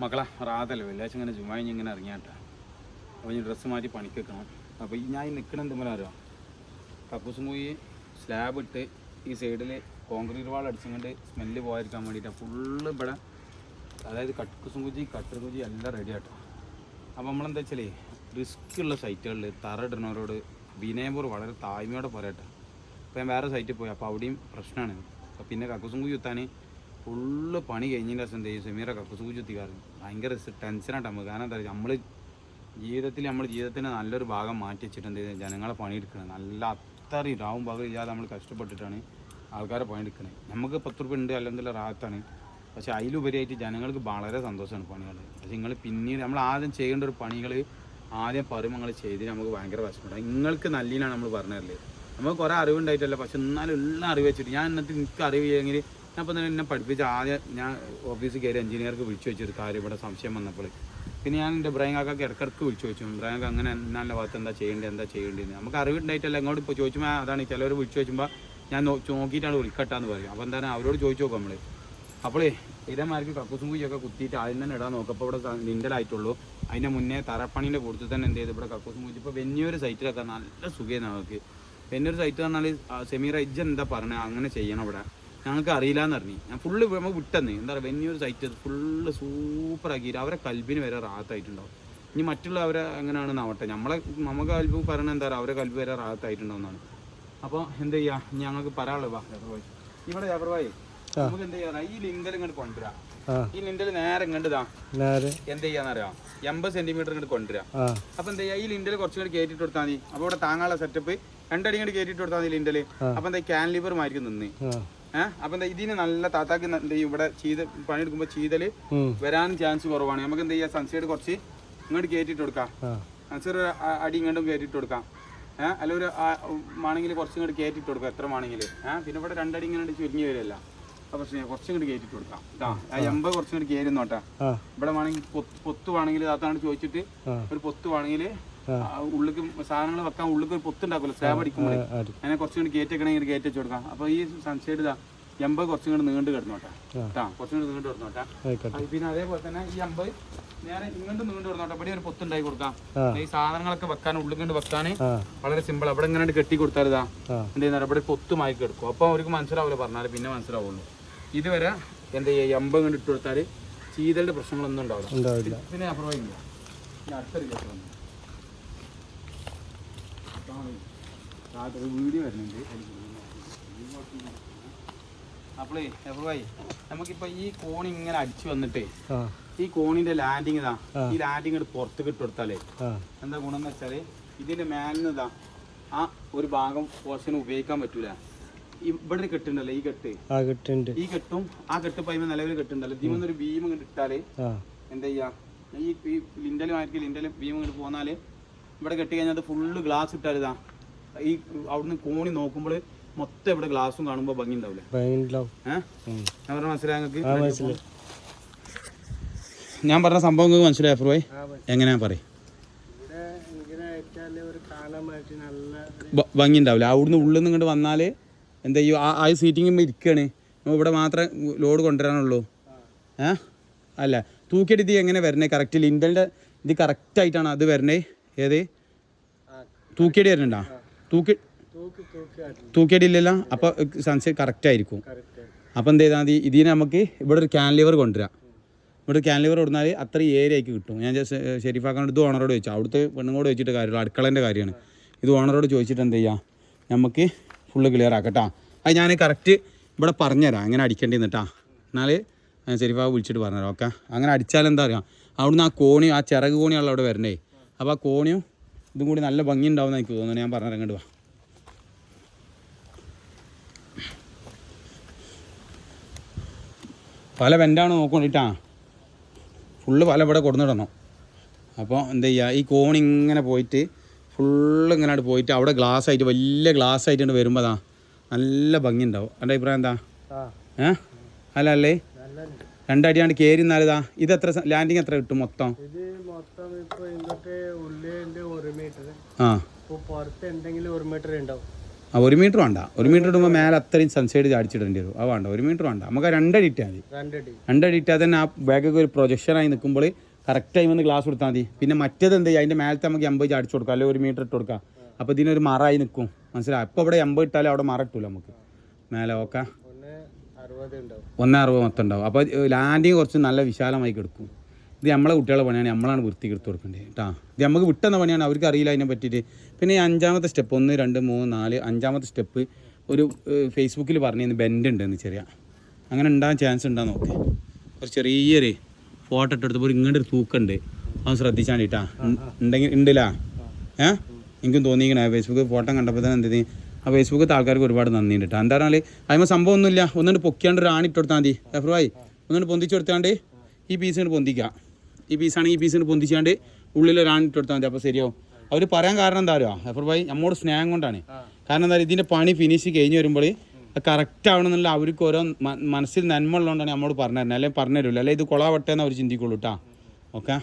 മക്കളെ റാതല്ലേ വെള്ളിയാഴ്ച ഇങ്ങനെ ജുമായി ഇങ്ങനെ ഇറങ്ങിയാട്ടാ. അപ്പോൾ ഇനി ഡ്രസ്സ് മാറ്റി പണിക്ക് വെക്കണം അപ്പോൾ ഈ ഞാൻ നിൽക്കണ എന്തെങ്കിലും അറിയാം? കക്കൂസും പോയി സ്ലാബ് ഇട്ട് ഈ സൈഡിൽ കോൺക്രീറ്റ് വാൾ അടിച്ചുകൊണ്ട് സ്മെല്ല് പോയിരിക്കാൻ വേണ്ടിയിട്ടാണ് ഫുള്ള് ഇവിടെ അതായത് കക്കൂസ് കുജി കട്ടർ കുജി എല്ലാം റെഡി ആട്ടോ. അപ്പോൾ നമ്മളെന്താ വെച്ചാലേ റിസ്ക് ഉള്ള സൈറ്റുകളിൽ തറ ഇടുന്നവരോട് വിനയപൂർ വളരെ താഴ്മയോടെ പറയട്ടെ. അപ്പോൾ ഞാൻ വേറെ സൈറ്റിൽ പോയി അപ്പോൾ അവിടെയും പ്രശ്നമാണ് അപ്പോൾ പിന്നെ കക്കൂസ് കുജി കുത്താൻ ഫുള്ള് പണി കഴിഞ്ഞതിന്റെ എന്ത് ചെയ്യും സെമീറ കക്കുസും കുജി കുത്തിക്കാറ് ഭയങ്കര ടെൻഷനായിട്ട് നമുക്ക് കാരണം എന്താ നമ്മൾ ജീവിതത്തിൽ നമ്മൾ ജീവിതത്തിന്റെ നല്ലൊരു ഭാഗം മാറ്റി വെച്ചിട്ട് ചെയ്യും ജനങ്ങളെ പണിയെടുക്കണം. നല്ല അത്രയും രാവും പകൽ ഇല്ലാതെ നമ്മൾ കഷ്ടപ്പെട്ടിട്ടാണ് ആൾക്കാരെ പണിയെടുക്കണേ. നമുക്ക് പത്ത് റുപ്യ ഉണ്ട് അല്ലെങ്കിൽ റാത്താണ് പക്ഷേ അതിലുപരിയായിട്ട് ജനങ്ങൾക്ക് വളരെ സന്തോഷമാണ് പണികൾ പക്ഷേ നിങ്ങൾ പിന്നീട് നമ്മൾ ആദ്യം ചെയ്യേണ്ട ഒരു പണികൾ ആദ്യം പറയുമ്പോൾ നിങ്ങൾ ചെയ്ത് നമുക്ക് ഭയങ്കര വിഷമമുണ്ട് നിങ്ങൾക്ക് നല്ലതിനാണ് നമ്മൾ പറഞ്ഞതല്ലേ നമുക്ക് കുറേ അറിവുണ്ടായിട്ടല്ല. പക്ഷെ എന്നാലും ഉള്ള അറിവ് വെച്ചിട്ട് ഞാൻ എന്നിട്ട് എനിക്ക് അറിവ് ചെയ്യെങ്കിൽ ഞാൻ അപ്പം തന്നെ എന്നെ പഠിപ്പിച്ച ആദ്യം ഞാൻ ഓഫീസിൽ കയറി എഞ്ചിനീയർക്ക് വിളിച്ചു വെച്ചൊരു കാര്യം ഇവിടെ സംശയം വന്നപ്പോൾ. പിന്നെ ഞാൻ എന്റെ ബ്രൈൻ കാക്കൊക്കെ ഇടക്കിടക്ക് വിളിച്ചു വെച്ചു. ബ്രൈൻ കാക്ക അങ്ങനെ എന്നാന്റെ ഭാഗത്ത് എന്താ ചെയ്യേണ്ടത് എന്താ ചെയ്യേണ്ടത് നമുക്ക് അറിവുണ്ടായിട്ടല്ല എങ്ങോട്ട് ഇപ്പോൾ ചോദിച്ചുമ്പോൾ അതാണ് ചിലവർ വിളിച്ചു വെച്ചുമ്പോൾ ഞാൻ നോക്കിയിട്ടാണ് വിളിക്കട്ടാന്ന് പറയും. അപ്പോൾ എന്താണ് അവരോട് ചോദിച്ചു നോക്കാം നമ്മൾ അപ്പോളേ ഇതേമാർക്ക് കക്കൂസും കുഴിയൊക്കെ കുത്തിയിട്ട് ആദ്യം തന്നെ ഇടാൻ നോക്കപ്പോൾ ഇവിടെ നിന്റലായിട്ടുള്ളൂ അതിന്റെ മുന്നേ തറപ്പണീന്റെ കൂടുതൽ തന്നെ എന്ത് ചെയ്തു? ഇവിടെ കക്കൂസും കുഴി ഇപ്പോൾ വലിയൊരു സൈറ്റിലൊക്കെ നല്ല സുഖമാണ് നമുക്ക് വലിയൊരു സൈറ്റ് പറഞ്ഞാൽ സെമി ഇജ്ജ് എന്താ പറഞ്ഞത് അങ്ങനെ ചെയ്യണം ഇവിടെ. ഞങ്ങൾക്ക് അറിയില്ല എന്ന് പറഞ്ഞു ഞാൻ ഫുള്ള് നമുക്ക് വിട്ടെന്ന്. എന്താ പറയുക വലിയൊരു സൈറ്റ് ഫുള്ള് സൂപ്പർ ആക്കിയിട്ട് അവരെ കൽബിന് വരെ റാത്തായിട്ടുണ്ടാവും ഇനി മറ്റുള്ളവരെ അവരെ എങ്ങനെയാണെന്ന് ആവട്ടെ. നമ്മളെ നമുക്ക് കൽബ് പറയണത് എന്താ പറയുക അവരെ കൽബ് വരെ റാത്തായിട്ടുണ്ടാവുന്നതാണ് അപ്പോൾ എന്ത് ചെയ്യാ? ഇനി ഞങ്ങൾക്ക് പറയാനുള്ളത് വാ ഇവിടെ ജബർവായി നമുക്ക് എന്ത് ചെയ്യാ? ഈ ലിങ്കൽ ഇങ്ങോട്ട് കൊണ്ടുവരാം. ഈ ലിന്റൽ നേരെ ഇങ്ങോട്ടാ നേരെ. എന്ത് ചെയ്യാന്നറിയാം? എൺപത് സെന്റിമീറ്റർ ഇങ്ങോട്ട് കൊണ്ടുവരാം. അപ്പൊ എന്താ ചെയ്യാ? ഈ ലിൻഡൽ കുറച്ചും കൂടി കയറ്റിട്ട് കൊടുത്താൽ മതി. അപ്പൊ ഇവിടെ താങ്ങാനുള്ള സെറ്റപ്പ് രണ്ടടി ഇങ്ങോട്ട് കയറ്റിട്ട് കൊടുത്താൽ മതി ലിന്റൽ അപ്പൊ എന്താ ക്യാൻ ലിവർ മായിരിക്കും നിന്ന്. ഏഹ് അപ്പൊ എന്താ ഇതിന് നല്ല താത്താക്ക് എന്താ ഇവിടെ ചീത പണിയെടുക്കുമ്പോ ചീതൽ. വരാനും ചാൻസ് കുറവാണ്. നമുക്ക് എന്താ ചെയ്യാ? സൺസൈഡ് കുറച്ച് ഇങ്ങോട്ട് കയറ്റിട്ട് കൊടുക്കാം. അ- അടി ഇങ്ങോട്ടും കയറ്റിട്ട് കൊടുക്കാം. ഏഹ് അല്ല ഒരു ആണെങ്കിൽ കുറച്ച് ഇങ്ങോട്ട് കയറ്റിട്ട് കൊടുക്കാം. എത്ര ആണെങ്കിൽ ഏഹ് പിന്നെ ഇവിടെ രണ്ടടി ഇങ്ങനെ ചുരുങ്ങി വരില്ല അപ്പൊ പ്രശ്നം കുറച്ചും ഇങ്ങോട്ട് കയറ്റിട്ട് കൊടുക്കാം. ആ എൺപത് കുറച്ചും കൂടി കയറി നോട്ടാ ഇവിടെ വേണമെങ്കിൽ പൊത്ത് വേണമെങ്കിൽ അതാണ് ചോദിച്ചിട്ട് ഒരു പൊത്ത് വേണമെങ്കിൽ ഉള്ളിക്ക് സാധനങ്ങൾ വെക്കാൻ ഉള്ളിക്ക് ഒരു പൊത്തുണ്ടാക്കുമല്ലോ സ്ലാബ് അടിക്കുമ്പോൾ. അടി അങ്ങനെ കുറച്ചും കൂടി വെക്കണമെങ്കിൽ കയറ്റി വെച്ച് കൊടുക്കാം. അപ്പോൾ ഈ സൺസൈഡ് ഇതാ എൺപത് കുറച്ചും കൂടി നീണ്ട് കിടന്നോട്ടെ കേട്ടാ. കുറച്ചും കൂടി നീണ്ട് കിടന്നോട്ടെ പിന്നെ അതേപോലെ തന്നെ ഈ അമ്പത് നേരെ ഇങ്ങോട്ട് നീണ്ട് കിടന്നോട്ടെ ഇവിടെ ഒരു പൊത്ത് ഉണ്ടാക്കി കൊടുക്കാം ഈ സാധനങ്ങളൊക്കെ വെക്കാൻ ഉള്ളിൽ കൊണ്ട് വെക്കാൻ വളരെ സിമ്പിൾ അവിടെ ഇങ്ങനെ കെട്ടി കൊടുത്താൽ ഇതാ എന്ത് ചെയ്യുന്ന ഇവിടെ പൊത്തുമായി മാറ്റി അപ്പൊ അവർക്ക് മനസ്സിലാവില്ല പറഞ്ഞാൽ പിന്നെ മനസ്സിലാവുള്ളൂ. ഇതുവരെ എന്താ ചെയ്യുക? എൺപത് കണ്ട് ഇട്ട് കൊടുത്താൽ ചീതലിന്റെ പ്രശ്നങ്ങളൊന്നും ഉണ്ടാവില്ല. പിന്നെ ഇനി അടുത്തൊരു കേസ് വന്നു. വീഡിയോ വരുന്നുണ്ട്. അപ്പോളേ നമുക്കിപ്പോ ഈ കോണി ഇങ്ങനെ അടിച്ചു വന്നിട്ടേ ഈ കോണിന്റെ ലാൻഡിങ് ഇതാ ഈ ലാൻഡിങ് പുറത്ത് ഇട്ട് കൊടുത്താലേ ആ. എന്താ ഗുണം എന്ന് വെച്ചാൽ ഇതിന്റെ മേലിന് ഇതാ ആ ഒരു ഭാഗം പോർഷന് ഉപയോഗിക്കാൻ പറ്റൂല. ഇവിടെ ഒരു കെട്ടുണ്ടല്ലോ ഈ കെട്ട്. ആ കെട്ടുണ്ട്. ഈ കെട്ടും ആ കെട്ട് പൈമ നിലവിൽ കെട്ടുണ്ടല്ലോ. ഇതിൽ ഒരു ബീം ഇങ്ങോട്ട് ഇട്ടാൽ എന്താ ചെയ്യാ? ഈ ആയിരിക്കും മാറ്റി ഭീമ ബീം ഇങ്ങോട്ട് പോന്നാൽ ഇവിടെ കെട്ടി കഴിഞ്ഞാൽ അത് ഫുള്ള് ഗ്ലാസ് ഇട്ടാലിതാ. ഈ അവിടുന്ന് കോണി നോക്കുമ്പോൾ മൊത്തം ഇവിടെ ഗ്ലാസും കാണുമ്പോൾ ഭംഗി ഉണ്ടാവില്ലേ ഞാൻ പറഞ്ഞ മനസ്സിലായി നിങ്ങൾക്ക് ആ മനസ്സിലായി. ഞാൻ പറഞ്ഞ സംഭവം നിങ്ങൾക്ക് മനസ്സിലായി അഫ്രോയ്? എങ്ങനെയാ പറയും? ഇവിടെ ഇങ്ങനെ ഒരു കാണാൻ നല്ല ഭ- ഭംഗി ഉണ്ടാവില്ല അവിടുന്ന് ഉള്ളിൽ നിന്ന് ഇങ്ങോട്ട് വന്നാൽ എന്താ ചെയ്യും ആ സീറ്റിംഗ് ഇരിക്കുകയാണ് നമ്മൾ ഇവിടെ മാത്രമേ ലോഡ് കൊണ്ടുവരാനുള്ളൂ. ഏ? അല്ല തൂക്കിയിട്ട് ഇത് എങ്ങനെ വരണേ? കറക്റ്റ് ലിൻഡലിന്റെ ഇത് കറക്റ്റായിട്ടാണ് അത് വരണേ? ഏത്? തൂക്കിയടി വരുന്നുണ്ടോ? തൂക്കി തൂക്കി തൂക്കി അടി തൂക്കിയടി ഇല്ലല്ലോ അപ്പോൾ സൺസെറ്റ് കറക്റ്റ് ആയിരിക്കും അപ്പൊ അപ്പോൾ എന്ത് ചെയ്താൽ മതി? ഇതിന് നമുക്ക് ഇവിടെ ഒരു ക്യാൻലിവർ കൊണ്ടുവരാം. ഇവിടെ ഒരു ക്യാൻലിവർ കൊടുത്താൽ അത്ര ഏരിയ ആക്കി കിട്ടും. ഞാൻ ഷെരീഫാക്കാനോട് ഇത് ഓണറോട് ചോദിച്ചു. അവിടുത്തെ പെണ്ണുങ്ങളോട് ചോദിച്ചിട്ട് കാര്യമുള്ളൂ അടുക്കളേന്റെ കാര്യമാണ്. ഇത് ഓണറോട് ചോദിച്ചിട്ട് എന്ത് ചെയ്യാം? നമുക്ക് ഫുള്ള് ക്ലിയർ ആക്കട്ടാ അത് ഞാൻ കറക്റ്റ് ഇവിടെ പറഞ്ഞുതരാം. അങ്ങനെ അടിക്കേണ്ടി കേട്ടാ. എന്നാൽ ഷെരീഫാ വിളിച്ചിട്ട് പറഞ്ഞുതരാം. ഓക്കെ? അങ്ങനെ അടിച്ചാൽ എന്താ അറിയാം? അവിടുന്ന് ആ കോണി ആ ചിറക് കോണിയുള്ള അവിടെ വരണേ. അപ്പോൾ ആ കോണിയും ഇതും കൂടി നല്ല ഭംഗി ഉണ്ടാവും എനിക്ക് തോന്നുന്നു. ഞാൻ പറഞ്ഞു ഇങ്ങോട്ട് വാ. പല വെന്റാണ് നോക്കൊണ്ടിട്ടാ. ഫുള്ള് പല ഇവിടെ കൊടുന്നിടണം അപ്പോൾ എന്താ ചെയ്യുക ഈ കോൺ ഇങ്ങനെ പോയിട്ട് ഫുള്ള് ഇങ്ങനെ അവിടെ പോയിട്ട് അവിടെ ഗ്ലാസ് ആയിട്ട് വലിയ ഗ്ലാസ് ആയിട്ട് വരുമ്പോൾ അതാ നല്ല ഭംഗി ഉണ്ടാവും എന്റെ അഭിപ്രായം എന്താ? ഏ? അല്ല അല്ലേ? രണ്ടടിയാണ്ട് കയറി എന്നാലിതാ ഇത് എത്ര ലാൻഡിങ് എത്ര കിട്ടും മൊത്തം? ആ. ആ ഒരു മീറ്റർ വേണ്ട. ഒരു മീറ്റർ ഇടുമ്പോൾ മേലെ അത്രയും സൺസൈഡ് ചാടിച്ചിടേണ്ടി വരും. ആ വേണ്ട ഒരു മീറ്റർ വേണ്ട. നമുക്ക് ആ രണ്ടടി ഇട്ടാൽ മതി. രണ്ടടി. ഇട്ടാൽ തന്നെ ആ ബാഗൊക്കെ ഒരു പ്രൊജക്ഷനായി നിൽക്കുമ്പോൾ കറക്റ്റ് ടൈം ഒന്ന് ഗ്ലാസ് കൊടുത്താൽ മതി. പിന്നെ മറ്റേത് എന്ത് അതിന്റെ മേലത്തെ നമുക്ക് എൺപത് ചാടിച്ചു കൊടുക്കാം. അല്ലെങ്കിൽ ഒരു മീറ്റർ ഇട്ട് കൊടുക്കാം. അപ്പോൾ ഇതിനൊരു മറായി നിൽക്കും മനസ്സിലായി? അപ്പോൾ ഇവിടെ എൺപത് ഇട്ടാലും അവിടെ മറ ഇട്ടൂല നമുക്ക്. മേലെ ഓക്കെ ഒന്ന് അറുപത് മൊത്തം ഉണ്ടാവും. അപ്പോൾ ലാൻഡിങ് കുറച്ച് നല്ല വിശാലമായി കിടക്കും. ഇത് നമ്മളെ കുട്ടികളെ പണിയാണ്. നമ്മളാണ് വൃത്തിക്ക് കൊടുക്കേണ്ടത് കേട്ടോ. ഇത് നമുക്ക് വിട്ടുന്ന പണിയാണ്. അവർക്ക് അറിയില്ല അതിനെ പറ്റിയിട്ട്. പിന്നെ ഈ അഞ്ചാമത്തെ സ്റ്റെപ്പ് ഒന്ന് രണ്ട് മൂന്ന് നാല് അഞ്ചാമത്തെ സ്റ്റെപ്പ് ഒരു ഫേസ്ബുക്കിൽ പറഞ്ഞു ബെൻഡ് ഉണ്ടെന്ന് ചെറിയ. അങ്ങനെ ഉണ്ടാകാൻ ചാൻസ് ഉണ്ടാകും നോക്കി. ഒരു ചെറിയൊരു ഫോട്ടോ ഇട്ടെടുത്തപ്പോൾ ഒരു ഇങ്ങോട്ട് ഒരു തൂക്കുണ്ട്. അത് ശ്രദ്ധിച്ചാണ്ടിട്ടാ ഉണ്ടെങ്കിൽ ഉണ്ടല്ല ഏ? എനിക്കും തോന്നിയിക്കണേ ഫേസ്ബുക്ക് ഫോട്ടോ കണ്ടപ്പോൾ തന്നെ എന്ത് ചെയ്തു? ആ ഫേസ്ബുക്ക് ആൾക്കാർക്ക് ഒരുപാട് നന്ദിയുണ്ട് കേട്ടോ എന്താ പറഞ്ഞാൽ അതിന് സംഭവം ഒന്നുമില്ല ഒന്നുകൊണ്ട് പൊക്കിയാണ്ട് ഒരു ആണിട്ട് കൊടുത്താൽ മതി. എഫ്രുവായി ഒന്നുകൊണ്ട് പൊന്തിച്ച് കൊടുത്താണ്ട് ഈ പീസ് കൊണ്ട് പൊന്തിക്കാം. ഈ പീസാണെങ്കിൽ ഈ പീസിന് പൊന്തിച്ചാണ്ട് ഉള്ളിൽ ഒരു ആണിട്ട് കൊടുത്താൽ മതി. അപ്പോൾ ശരിയാവും. അവർ പറയാൻ കാരണം എന്താ അറിയോ? എഫ്രവായി നമ്മോട് സ്നേഹം കൊണ്ടാണ്. കാരണം എന്താ ഇതിന്റെ പണി ഫിനിഷ് കഴിഞ്ഞ് വരുമ്പോൾ കറക്റ്റ് ആവണമെന്നുള്ള അവർക്ക് ഓരോ മനസ്സിൽ നന്മ ഉള്ളതുകൊണ്ടാണ് നമ്മോട് പറഞ്ഞു തരുന്നത് അല്ലെങ്കിൽ പറഞ്ഞു തരില്ല അല്ലെങ്കിൽ ഇത് കൊളാവട്ടെ എന്ന് അവർ ചിന്തിക്കുള്ളൂ കേട്ടോ ഓക്കെ?